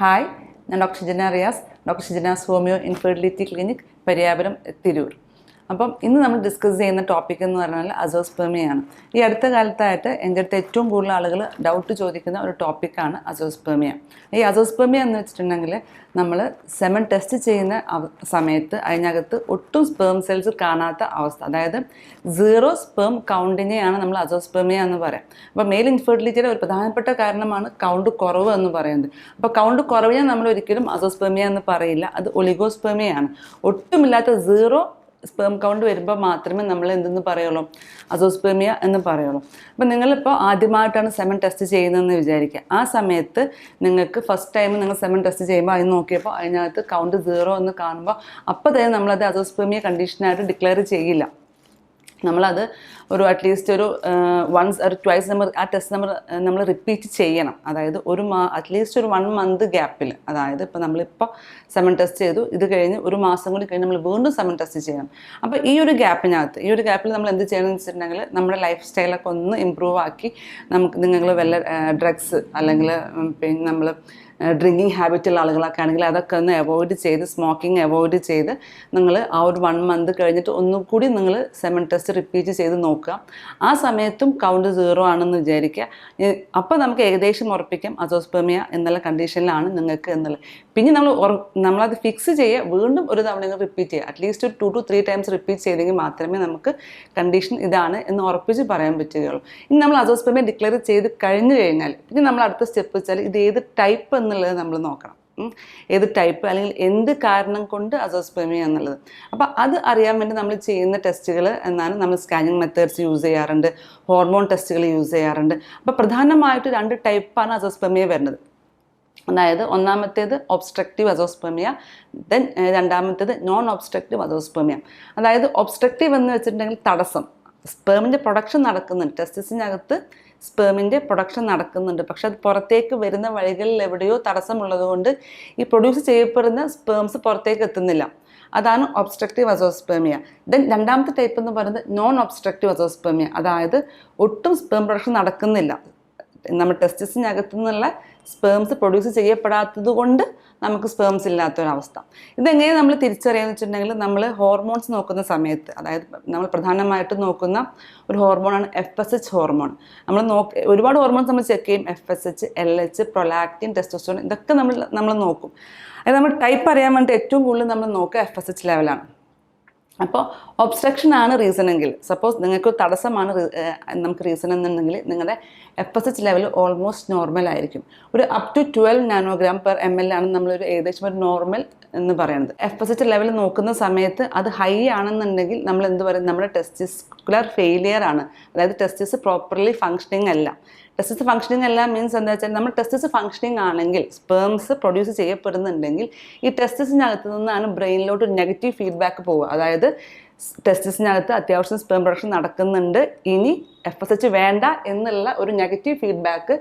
Hi ഞാൻ doctor Jina Riyas doctor Jinas homeo infertility clinic Pariyapuram Tirur അപ്പം ഇന്ന് നമ്മൾ ഡിസ്കസ് ചെയ്യുന്ന ടോപ്പിക് എന്ന് പറഞ്ഞാൽ അസോസ്പേമിയാണ് ഈ അടുത്ത കാലത്തായിട്ട് എന്റെ അടുത്ത് ഏറ്റവും കൂടുതൽ ആളുകൾ ഡൗട്ട് ചോദിക്കുന്ന ഒരു ടോപ്പിക്കാണ് അസോസ്പേമിയ ഈ അസോസ്പേമിയ എന്ന് വെച്ചിട്ടുണ്ടെങ്കിൽ നമ്മൾ സെമൻ ടെസ്റ്റ് ചെയ്യുന്ന സമയത്ത് അതിനകത്ത് ഒട്ടും സ്പേം സെൽസ് കാണാത്ത അവസ്ഥ. അതായത് സീറോ സ്പേം കൗണ്ടിനെയാണ് നമ്മൾ അസോസ്പേമിയ എന്ന് പറയാം. അപ്പോൾ മെയിൽ ഇൻഫെർട്ടിലിറ്റിയുടെ ഒരു പ്രധാനപ്പെട്ട കാരണമാണ് കൗണ്ട് കുറവ് എന്ന് പറയുന്നത്. അപ്പോൾ കൗണ്ട് കുറവിനെ നമ്മൾ ഒരിക്കലും അസോസ്പേമിയ എന്ന് പറയില്ല. അത് ഒളിഗോസ്പേമിയാണ് ഒട്ടുമില്ലാത്ത സീറോ സ്പേം കൗണ്ട് വരുമ്പോൾ മാത്രമേ നമ്മൾ എന്തെന്ന് പറയുള്ളൂ? അസോസ്പേമിയ എന്ന് പറയുള്ളൂ. അപ്പം നിങ്ങളിപ്പോൾ ആദ്യമായിട്ടാണ് സെമൻ ടെസ്റ്റ് ചെയ്യുന്നതെന്ന് വിചാരിക്കുക. ആ സമയത്ത് നിങ്ങൾക്ക് ഫസ്റ്റ് ടൈം നിങ്ങൾ സെമൻ ടെസ്റ്റ് ചെയ്യുമ്പോൾ അതിന് നോക്കിയപ്പോൾ അതിനകത്ത് കൗണ്ട് സീറോ എന്ന് കാണുമ്പോൾ അപ്പോൾ തന്നെ നമ്മളത് അസോസ്പേമിയ കണ്ടീഷനായിട്ട് ഡിക്ലെയർ ചെയ്യില്ല. നമ്മളത് ഒരു അറ്റ്ലീസ്റ്റ് ഒരു വൺസ് ഒരു ട്വൈസ് നമ്പർ ആ ടെസ്റ്റ് നമ്പർ നമ്മൾ റിപ്പീറ്റ് ചെയ്യണം. അതായത് ഒരു മാ അറ്റ്ലീസ്റ്റ് ഒരു വൺ മന്ത് ഗ്യാപ്പിൽ അതായത് ഇപ്പോൾ നമ്മളിപ്പോൾ സെവൻ ടെസ്റ്റ് ചെയ്തു. ഇത് കഴിഞ്ഞ് ഒരു മാസം കൂടി കഴിഞ്ഞ് നമ്മൾ വീണ്ടും സെവൻ ടെസ്റ്റ് ചെയ്യണം. അപ്പോൾ ഈ ഒരു ഗ്യാപ്പിനകത്ത് ഈ ഒരു ഗ്യാപ്പിൽ നമ്മൾ എന്ത് ചെയ്യണമെന്ന് വെച്ചിട്ടുണ്ടെങ്കിൽ നമ്മുടെ ലൈഫ് സ്റ്റൈലൊക്കെ ഒന്ന് ഇമ്പ്രൂവ് ആക്കി നമുക്ക് നിങ്ങൾ വല്ല ഡ്രഗ്സ് അല്ലെങ്കിൽ പിന്നെ നമ്മൾ ഡ്രിങ്കിങ് ഹാബിറ്റുള്ള ആളുകളൊക്കെ ആണെങ്കിൽ അതൊക്കെ ഒന്ന് അവോയ്ഡ് ചെയ്ത് സ്മോക്കിംഗ് അവോയ്ഡ് ചെയ്ത് നിങ്ങൾ ആ ഒരു വൺ മന്ത് കഴിഞ്ഞിട്ട് ഒന്നും കൂടി നിങ്ങൾ സെമൻ ടെസ്റ്റ് റിപ്പീറ്റ് ചെയ്ത് നോക്കുക. ആ സമയത്തും കൗണ്ട് സീറോ ആണെന്ന് വിചാരിക്കുക. അപ്പോൾ നമുക്ക് ഏകദേശം ഉറപ്പിക്കാം. അസോസ്പെമിയ എന്നുള്ള കണ്ടീഷനിലാണ് നിങ്ങൾക്ക് എന്നുള്ളത് പിന്നെ നമ്മൾ നമ്മളത് ഫിക്സ് ചെയ്യുക. വീണ്ടും ഒരു തവണ നിങ്ങൾ റിപ്പീറ്റ് ചെയ്യുക. അറ്റ്ലീസ്റ്റ് ഒരു two two three times repeat ചെയ്തെങ്കിൽ മാത്രമേ നമുക്ക് കണ്ടീഷൻ ഇതാണ് എന്ന് ഉറപ്പിച്ച് പറയാൻ പറ്റുകയുള്ളൂ. ഇനി നമ്മൾ അസോസ്പെമിയ ഡിക്ലെയർ ചെയ്ത് കഴിഞ്ഞു കഴിഞ്ഞാൽ പിന്നെ നമ്മൾ അടുത്ത സ്റ്റെപ്പ് വെച്ചാൽ ഇത് ഏത് ടൈപ്പ് എന്നുള്ളത് നമ്മൾ നോക്കണം. ഏത് ടൈപ്പ് അല്ലെങ്കിൽ എന്ത് കാരണം കൊണ്ട് അസോസ്പെർമിയ എന്നുള്ളത്. അപ്പോൾ അത് അറിയാൻ വേണ്ടി നമ്മൾ ചെയ്യുന്ന ടെസ്റ്റുകൾ എന്നാണ് നമ്മൾ സ്കാനിങ് മെത്തേഡ്സ് യൂസ് ചെയ്യാറുണ്ട്. ഹോർമോൺ ടെസ്റ്റുകൾ യൂസ് ചെയ്യാറുണ്ട്. അപ്പോൾ പ്രധാനമായിട്ട് രണ്ട് ടൈപ്പാണ് അസോസ്പെർമിയ വരുന്നത്. അതായത് ഒന്നാമത്തേത് ഒബ്സ്ട്രക്റ്റീവ് അസോസ്പെമിയ ദെൻ രണ്ടാമത്തേത് നോൺ ഒബ്സ്ട്രക്റ്റീവ് അസോസ്പെമിയ. അതായത് ഒബ്സ്ട്രക്റ്റീവ് എന്ന് വെച്ചിട്ടുണ്ടെങ്കിൽ തടസ്സം. സ്പേമിന്റെ പ്രൊഡക്ഷൻ നടക്കുന്നുണ്ട്. ടെസ്റ്റിസിനകത്ത് സ്പേമിന്റെ പ്രൊഡക്ഷൻ നടക്കുന്നുണ്ട്. പക്ഷെ അത് പുറത്തേക്ക് വരുന്ന വഴികളിൽ എവിടെയോ തടസ്സമുള്ളത് കൊണ്ട് ഈ പ്രൊഡ്യൂസ് ചെയ്യപ്പെടുന്ന സ്പേംസ് പുറത്തേക്ക് എത്തുന്നില്ല. അതാണ് ഒബ്സ്ട്രക്റ്റീവ് അസോസ്പേമിയ ദെൻ രണ്ടാമത്തെ ടൈപ്പ് എന്ന് പറയുന്നത് നോൺ ഒബ്സ്ട്രക്റ്റീവ് അസോസ്പേമിയ അതായത് ഒട്ടും സ്പേം പ്രൊഡക്ഷൻ നടക്കുന്നില്ല. നമ്മൾ ടെസ്റ്റിസിനകത്തു നിന്നുള്ള സ്പേംസ് പ്രൊഡ്യൂസ് ചെയ്യപ്പെടാത്തത് കൊണ്ട് നമുക്ക് സ്പേംസ് ഇല്ലാത്തൊരവസ്ഥ. ഇതെങ്ങനെ നമ്മൾ തിരിച്ചറിയാന്ന് വെച്ചിട്ടുണ്ടെങ്കിൽ നമ്മൾ ഹോർമോൺസ് നോക്കുന്ന സമയത്ത് അതായത് നമ്മൾ പ്രധാനമായിട്ടും നോക്കുന്ന ഒരു ഹോർമോണാണ് എഫ് എസ് എച്ച് ഹോർമോൺ നമ്മൾ നോക്ക് ഒരുപാട് ഹോർമോൺസ് നമ്മൾ ചെക്ക് ചെയ്യും. F S H L H prolactin testosterone ഇതൊക്കെ നമ്മൾ നമ്മൾ നോക്കും. അതായത് നമ്മൾ ടൈപ്പ് അറിയാൻ വേണ്ടി ഏറ്റവും കൂടുതൽ നമ്മൾ നോക്കുക എഫ് എസ് എച്ച് ലെവലാണ് അപ്പോൾ ഒബ്സ്ട്രക്ഷൻ ആണ് റീസൺ എങ്കിൽ സപ്പോസ് നിങ്ങൾക്ക് തടസ്സമാണ് നമുക്ക് റീസൺ എന്നുണ്ടെങ്കിൽ നിങ്ങളുടെ F S H level almost normal ആയിരിക്കും. ഒരു up to twelve nanogram per M L ആണ് നമ്മളൊരു ഏകദേശം ഒരു നോർമൽ എന്ന് പറയുന്നത്. എഫ് എസ് എച്ച് ലെവൽ നോക്കുന്ന സമയത്ത് അത് ഹൈ ആണെന്നുണ്ടെങ്കിൽ നമ്മൾ എന്ത് പറയും? നമ്മുടെ ടെസ്റ്റിസ്കുലർ ഫെയിലിയർ ആണ്. അതായത് ടെസ്റ്റിസ് പ്രോപ്പർലി ഫങ്ഷനിങ് അല്ല. ടെസ്റ്റിസ് ഫങ്ഷനിങ് അല്ല മീൻസ് എന്താ വെച്ചാൽ നമ്മൾ ടെസ്റ്റിസ് ഫങ്ഷനിങ് ആണെങ്കിൽ സ്പേംസ് പ്രൊഡ്യൂസ് ചെയ്യപ്പെടുന്നുണ്ടെങ്കിൽ ഈ ടെസ്റ്റിസിനകത്ത് നിന്നാണ് ബ്രെയിനിലോട്ട് നെഗറ്റീവ് ഫീഡ്ബാക്ക് പോവുക. അതായത് ടെസ്റ്റിസിനകത്ത് അത്യാവശ്യം സ്പെം പ്രൊഡക്ഷൻ നടക്കുന്നുണ്ട്. ഇനി എഫ് എസ് എച്ച് വേണ്ട എന്നുള്ള ഒരു നെഗറ്റീവ് ഫീഡ്ബാക്ക്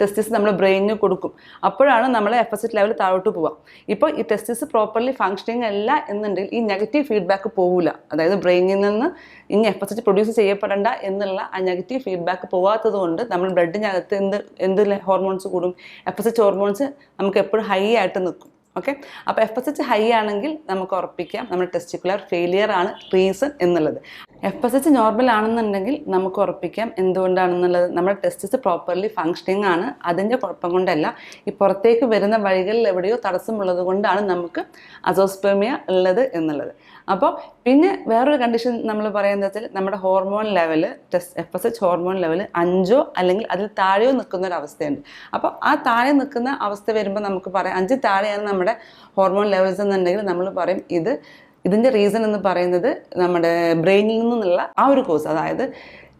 ടെസ്റ്റിസ് നമ്മൾ ബ്രെയിനിന് കൊടുക്കും. അപ്പോഴാണ് നമ്മൾ എഫ് എസ് എച്ച് ലെവൽ താഴോട്ട് പോവാം ഇപ്പോൾ ഈ ടെസ്റ്റിസ് പ്രോപ്പർലി ഫങ്ഷനിങ് അല്ല എന്നുണ്ടെങ്കിൽ ഈ നെഗറ്റീവ് ഫീഡ്ബാക്ക് പോവില്ല അതായത് ബ്രെയിനിൽ നിന്ന് ഇനി എഫ് എസ് എച്ച് പ്രൊഡ്യൂസ് ചെയ്യപ്പെടേണ്ട എന്നുള്ള ആ നെഗറ്റീവ് ഫീഡ്ബാക്ക് പോവാത്തത് കൊണ്ട് നമ്മൾ ബ്ലഡിനകത്ത് എന്ത് എന്ത് ഹോർമോൺസ് കൂടും? എഫ് എസ് എച്ച് ഹോർമോൺസ് നമുക്ക് എപ്പോഴും ഹൈ ആയിട്ട് നിൽക്കും. ഓക്കെ അപ്പോൾ എഫ് എസ് എച്ച് ഹൈ ആണെങ്കിൽ നമുക്ക് ഉറപ്പിക്കാം. നമ്മുടെ ടെസ്റ്റിക്കുലർ ഫെയിലിയർ ആണ് റീസൺ എന്നുള്ളത്. എഫ് എസ് എച്ച് നോർമൽ ആണെന്നുണ്ടെങ്കിൽ നമുക്ക് ഉറപ്പിക്കാം. എന്തുകൊണ്ടാണെന്നുള്ളത്? നമ്മുടെ ടെസ്റ്റിസ് പ്രോപ്പർലി ഫങ്ഷനിങ് ആണ്. അതിന്റെ കുഴപ്പം കൊണ്ടല്ല. ഈ പുറത്തേക്ക് വരുന്ന വഴികളിൽ എവിടെയോ തടസ്സമുള്ളത് കൊണ്ടാണ് നമുക്ക് അസോസ്പേമിയ ഉള്ളത് എന്നുള്ളത്. അപ്പോൾ പിന്നെ വേറൊരു കണ്ടീഷൻ നമ്മൾ പറയുന്നത് വെച്ചാൽ നമ്മുടെ hormone level test F S H hormone level അഞ്ചോ അല്ലെങ്കിൽ അതിൽ താഴെയോ നിൽക്കുന്ന ഒരു അവസ്ഥയുണ്ട്. അപ്പോൾ ആ താഴെ നിൽക്കുന്ന അവസ്ഥ വരുമ്പോൾ നമുക്ക് പറയാം അഞ്ച് താഴെയാണ് നമ്മുടെ ഹോർമോൺ ലെവൽസ് എന്നുണ്ടെങ്കിൽ നമ്മൾ പറയും ഇത് ഇതിന്റെ റീസൺ എന്ന് പറയുന്നത് നമ്മുടെ ബ്രെയിനിൽ നിന്നുള്ള ആ ഒരു കോഴ്സ് അതായത്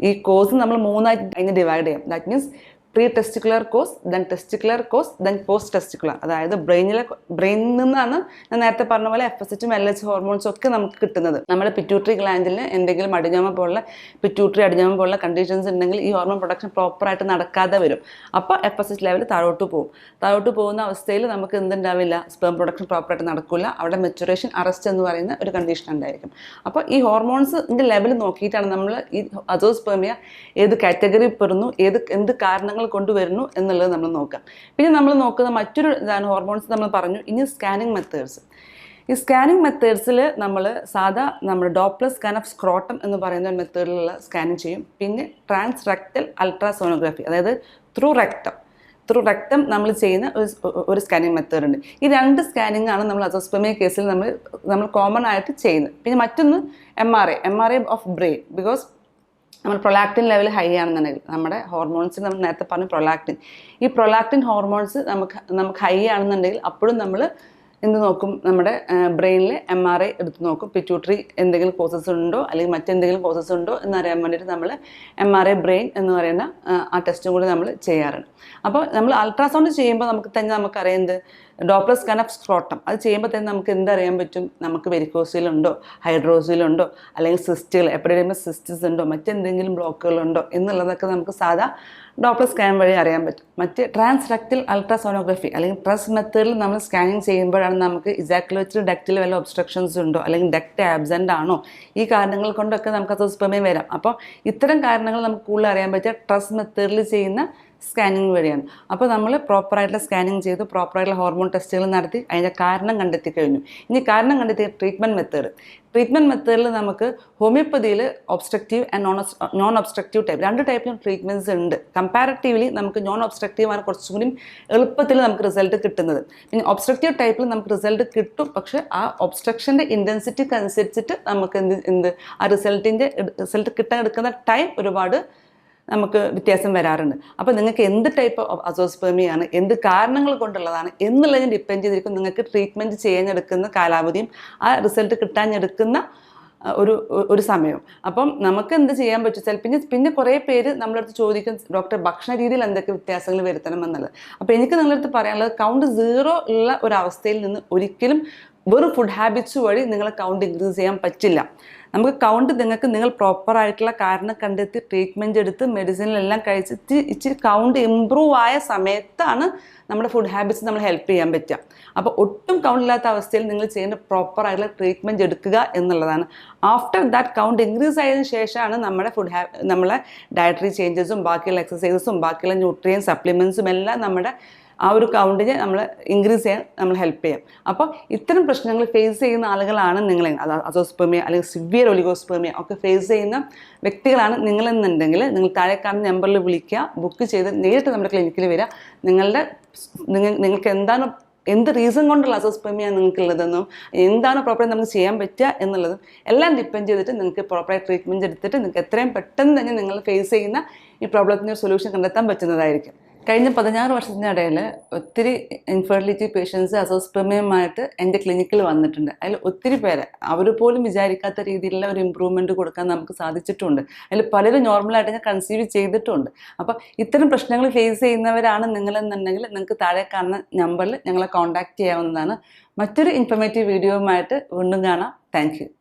ഈ കോഴ്സ് നമ്മൾ മൂന്നായിട്ട് അതിന് ഡിവൈഡ് ചെയ്യാം. That means pre testicular cause then testicular cause then post testicular അതായത് ബ്രെയിനിലെ ബ്രെയിനിൽ നിന്നാണ് ഞാൻ നേരത്തെ പറഞ്ഞ പോലെ എഫ് എസ് എച്ചും എൽ എച്ച് ഹോർമോൺസും ഒക്കെ നമുക്ക് കിട്ടുന്നത്. നമ്മുടെ പിറ്റ്യൂട്ടറി ഗ്ലാൻഡിൽ എന്തെങ്കിലും അടിഞ്ഞാമ പോലുള്ള പിറ്റ്യൂട്ടറി അടിഞ്ഞാമ പോലുള്ള കണ്ടീഷൻസ് ഉണ്ടെങ്കിൽ ഈ ഹോർമോൺ പ്രൊഡക്ഷൻ പ്രോപ്പറായിട്ട് നടക്കാതെ വരും. അപ്പോൾ എഫ് എസ് എച്ച് ലെവൽ താഴോട്ട് പോകും. താഴോട്ട് പോകുന്ന അവസ്ഥയിൽ നമുക്ക് എന്തുണ്ടാവില്ല? സ്പേം പ്രൊഡക്ഷൻ പ്രോപ്പറായിട്ട് നടക്കില്ല അവിടെ മെച്ചുറേഷൻ അറസ്റ്റ് എന്ന് പറയുന്ന ഒരു കണ്ടീഷൻ ഉണ്ടായിരിക്കും. അപ്പോൾ ഈ ഹോർമോൺസിന്റെ ലെവൽ നോക്കിയിട്ടാണ് നമ്മൾ ഈ അസോസ്പെർമിയ ഏത് കാറ്റഗറി പെടുന്നു? ഏത് എന്ത് കാരണങ്ങൾ കൊണ്ടുവരുന്നു എന്നുള്ളത് നമ്മൾ നോക്കാം. പിന്നെ നമ്മൾ നോക്കുന്ന മറ്റൊരു ഇതാണ് ഹോർമോൺസ് നമ്മൾ പറഞ്ഞു ഇനി സ്കാനിങ് മെത്തേഡ്സ് ഈ സ്കാനിങ് മെത്തേഡ്സിൽ നമ്മൾ സാധാ നമ്മൾ ഡോപ്ലസ് സ്കാൻ ഓഫ് സ്ക്രോട്ടം എന്ന് പറയുന്ന ഒരു മെത്തേഡിലുള്ള സ്കാനിങ് ചെയ്യും. പിന്നെ ട്രാൻസ് റെക്ടൽ അൾട്രാസോണോഗ്രാഫി അതായത് ത്രൂ റെക്ടം ത്രൂ റെക്ടം നമ്മൾ ചെയ്യുന്ന ഒരു ഒരു സ്കാനിങ് മെത്തേഡ് ഉണ്ട്. ഈ രണ്ട് സ്കാനിങ് ആണ് നമ്മൾ അസോസ്പെമിയ കേസിൽ നമ്മൾ നമ്മൾ കോമൺ ആയിട്ട് ചെയ്യുന്നത്. പിന്നെ മറ്റൊന്ന് M R I M R I of brain because നമ്മൾ പ്രൊലാക്റ്റിൻ ലെവൽ ഹൈ ആണെന്നുണ്ടെങ്കിൽ നമ്മുടെ ഹോർമോൺസ് നമ്മൾ നേരത്തെ പറഞ്ഞു പ്രൊലാക്റ്റിൻ ഈ പ്രൊലാക്റ്റിൻ ഹോർമോൺസ് നമുക്ക് നമുക്ക് ഹൈ ആണെന്നുണ്ടെങ്കിൽ അപ്പോഴും നമ്മൾ എന്ത് നോക്കും? നമ്മുടെ ബ്രെയിനിൽ എം ആർ ഐ എടുത്ത് നോക്കും. പിറ്റ്യൂട്ടറി എന്തെങ്കിലും കോസസ് ഉണ്ടോ? അല്ലെങ്കിൽ മറ്റെന്തെങ്കിലും കോസസ് ഉണ്ടോ? എന്നറിയാൻ വേണ്ടിയിട്ട് നമ്മൾ എം ആർ ഐ ബ്രെയിൻ എന്ന് പറയുന്ന ആ, ടെസ്റ്റും കൂടി നമ്മൾ ചെയ്യാറുണ്ട്. അപ്പോൾ നമ്മൾ അൾട്രാസൗണ്ട് ചെയ്യുമ്പോൾ നമുക്ക് തന്നെ നമുക്കറിയാം ഡോപ്ലസ് സ്കാൻ ഓഫ് സ്ക്രോട്ടം. അത് ചെയ്യുമ്പോൾ തന്നെ നമുക്ക് എന്തറിയാൻ പറ്റും? നമുക്ക് വെരിക്കോസിലുണ്ടോ? ഹൈഡ്രോസിലുണ്ടോ? അല്ലെങ്കിൽ സിസ്റ്റുകൾ എപ്പോഴും സിസ്റ്റസ് ഉണ്ടോ? മറ്റെന്തെങ്കിലും ബ്ലോക്കുകളുണ്ടോ? എന്നുള്ളതൊക്കെ നമുക്ക് സാധാ ഡോപ്ലർ സ്കാൻ വഴി അറിയാൻ പറ്റും. മറ്റ് ട്രാൻസ്റക്റ്റൽ അൾട്രാസോണോഗ്രഫി അല്ലെങ്കിൽ ട്രസ് മെത്തേഡിൽ നമ്മൾ സ്കാനിങ് ചെയ്യുമ്പോഴാണ് നമുക്ക് ഇസാക്ലോച്ചിൽ ഡക്റ്റിൽ വല്ല ഒബ്സ്ട്രക്ഷൻസ് ഉണ്ടോ? അല്ലെങ്കിൽ ഡക്റ്റ് ആബ്സെന്റ് ആണോ? ഈ കാരണങ്ങൾ കൊണ്ടൊക്കെ നമുക്ക് അത് അസോസ്പെമയം വരാം. അപ്പോൾ ഇത്തരം കാരണങ്ങൾ നമുക്ക് കൂടുതൽ അറിയാൻ പറ്റിയ ട്രസ് മെത്തേഡിൽ ചെയ്യുന്ന സ്കാനിങ് വഴിയാണ്. അപ്പോൾ നമ്മൾ പ്രോപ്പറായിട്ടുള്ള സ്കാനിങ് ചെയ്ത് പ്രോപ്പറായിട്ടുള്ള ഹോർമോൺ ടെസ്റ്റുകൾ നടത്തി അതിന്റെ കാരണം കണ്ടെത്തി കഴിഞ്ഞു. ഇനി കാരണം കണ്ടെത്തിയ ട്രീറ്റ്മെന്റ് മെത്തേഡ്. ട്രീറ്റ്മെന്റ് മെത്തേഡിൽ നമുക്ക് ഹോമിയോപ്പതിയിൽ obstructive and non non obstructive type. രണ്ട് ടൈപ്പിലും ട്രീറ്റ്മെന്റ്സ് ഉണ്ട്. കമ്പാരറ്റീവ്ലി നമുക്ക് നോൺ ഒബ്സ്ട്രക്റ്റീവ് ആണ് കുറച്ചും കൂടി എളുപ്പത്തിൽ നമുക്ക് റിസൾട്ട് കിട്ടുന്നത്. പിന്നെ ഒബ്സ്ട്രക്റ്റീവ് ടൈപ്പിൽ നമുക്ക് റിസൾട്ട് കിട്ടും. പക്ഷേ ആ ഒബ്സ്ട്രക്ഷന്റെ ഇന്റൻസിറ്റിക്ക് അനുസരിച്ചിട്ട് നമുക്ക് എന്ത് എന്ത് ആ റിസൾട്ടിന്റെ റിസൾട്ട് കിട്ടാൻ എടുക്കുന്ന ടൈം ഒരുപാട് നമുക്ക് വ്യത്യാസം വരാറുണ്ട്. അപ്പോൾ നിങ്ങൾക്ക് എന്ത് ടൈപ്പ് ഓഫ് അസോസ്പെർമിയാണ് എന്ത് കാരണങ്ങൾ കൊണ്ടുള്ളതാണ് എന്നുള്ളതിന് ഡിപ്പെൻഡ് ചെയ്തിരിക്കും നിങ്ങൾക്ക് ട്രീറ്റ്മെന്റ് ചെയ്യാനെടുക്കുന്ന കാലാവധിയും ആ റിസൾട്ട് കിട്ടാനെടുക്കുന്ന ഒരു ഒരു സമയവും. അപ്പം നമുക്ക് എന്ത് ചെയ്യാൻ പറ്റും പിന്നെ പിന്നെ കുറേ പേര് നമ്മളടുത്ത് ചോദിക്കും ഡോക്ടർ ഭക്ഷണ രീതിയിൽ എന്തൊക്കെ വ്യത്യാസങ്ങൾ വരുത്തണം എന്നുള്ളത്? അപ്പോൾ എനിക്ക് നിങ്ങളടുത്ത് പറയാനുള്ളത് കൗണ്ട് സീറോ ഉള്ള ഒരു അവസ്ഥയിൽ നിന്ന് ഒരിക്കലും വെറും ഫുഡ് ഹാബിറ്റ്സ് വഴി നിങ്ങൾ കൗണ്ട് ഇൻക്രീസ് ചെയ്യാൻ പറ്റില്ല. നമുക്ക് കൗണ്ട് നിങ്ങൾക്ക് നിങ്ങൾ പ്രോപ്പർ ആയിട്ടുള്ള കാരണം കണ്ടെത്തി ട്രീറ്റ്മെന്റ് എടുത്ത് മെഡിസിനിലെല്ലാം കഴിച്ച് ഇച്ചിരി കൗണ്ട് ഇമ്പ്രൂവ് ആയ സമയത്താണ് നമ്മുടെ ഫുഡ് ഹാബിറ്റ്സ് നമ്മൾ ഹെൽപ്പ് ചെയ്യാൻ പറ്റുക. അപ്പോൾ ഒട്ടും കൗണ്ട് ഇല്ലാത്ത അവസ്ഥയിൽ നിങ്ങൾ ചെയ്യേണ്ട പ്രോപ്പർ ആയിട്ടുള്ള ട്രീറ്റ്മെന്റ് എടുക്കുക എന്നുള്ളതാണ്. ആഫ്റ്റർ ദാറ്റ് കൗണ്ട് ഇൻക്രീസ് ആയതിനു ശേഷമാണ് നമ്മുടെ ഫുഡ് ഹാ നമ്മളെ ഡയറ്ററി ചേഞ്ചസും ബാക്കിയുള്ള എക്സസൈസസും ബാക്കിയുള്ള ന്യൂട്രിയൻ സപ്ലിമെൻസും എല്ലാം നമ്മുടെ ആ ഒരു കൗണ്ടിനെ നമ്മൾ ഇൻക്രീസ് ചെയ്യാൻ നമ്മൾ ഹെൽപ്പ് ചെയ്യാം. അപ്പോൾ ഇത്തരം പ്രശ്നങ്ങൾ ഫേസ് ചെയ്യുന്ന ആളുകളാണ് നിങ്ങൾ അസോസ്പേമിയ അല്ലെങ്കിൽ സിവിയർ ഒലിഗോസ്പേമിയ ഒക്കെ ഫേസ് ചെയ്യുന്ന വ്യക്തികളാണ് നിങ്ങളെന്നുണ്ടെങ്കിൽ നിങ്ങൾ താഴെ കാണുന്ന നമ്പറിൽ വിളിക്കുക ബുക്ക് ചെയ്ത് നേരിട്ട് നമ്മുടെ ക്ലിനിക്കിൽ വരിക. നിങ്ങളുടെ നിങ്ങൾ നിങ്ങൾക്ക് എന്താണ് എന്ത് റീസൺ കൊണ്ടുള്ള അസോസ്പെമിയ നിങ്ങൾക്കുള്ളതെന്നും എന്താണ് പ്രോപ്പറായി നമുക്ക് ചെയ്യാൻ പറ്റുക എന്നുള്ളതും എല്ലാം ഡിപ്പെൻഡ് ചെയ്തിട്ട് നിങ്ങൾക്ക് പ്രോപ്പറായി ട്രീറ്റ്മെന്റ് എടുത്തിട്ട് നിങ്ങൾക്ക് എത്രയും പെട്ടെന്ന് തന്നെ നിങ്ങൾ ഫേസ് ചെയ്യുന്ന ഈ പ്രോബ്ലത്തിന്റെ സൊല്യൂഷൻ കണ്ടെത്താൻ പറ്റുന്നതായിരിക്കും. കഴിഞ്ഞ പതിനാറ് വർഷത്തിനിടയിൽ ഒത്തിരി ഇൻഫെർട്ടിലിറ്റി പേഷ്യൻസ് അസോസ്പെമിയമായിട്ട് എന്റെ ക്ലിനിക്കിൽ വന്നിട്ടുണ്ട്. അതിൽ ഒത്തിരി പേരെ അവർ പോലും വിചാരിക്കാത്ത രീതിയിലുള്ള ഒരു ഇമ്പ്രൂവ്മെന്റ് കൊടുക്കാൻ നമുക്ക് സാധിച്ചിട്ടുണ്ട്. അതിൽ പലരും നോർമലായിട്ട് ഞാൻ കൺസീവ് ചെയ്തിട്ടുണ്ട്. അപ്പോൾ ഇത്തരം പ്രശ്നങ്ങൾ ഫേസ് ചെയ്യുന്നവരാണ് നിങ്ങളെന്നുണ്ടെങ്കിൽ നിങ്ങൾക്ക് താഴെ കാണുന്ന നമ്പറിൽ ഞങ്ങളെ കോൺടാക്റ്റ് ചെയ്യാവുന്നതാണ്. മറ്റൊരു ഇൻഫർമേറ്റീവ് വീഡിയോയുമായിട്ട് വീണ്ടും കാണാം. താങ്ക്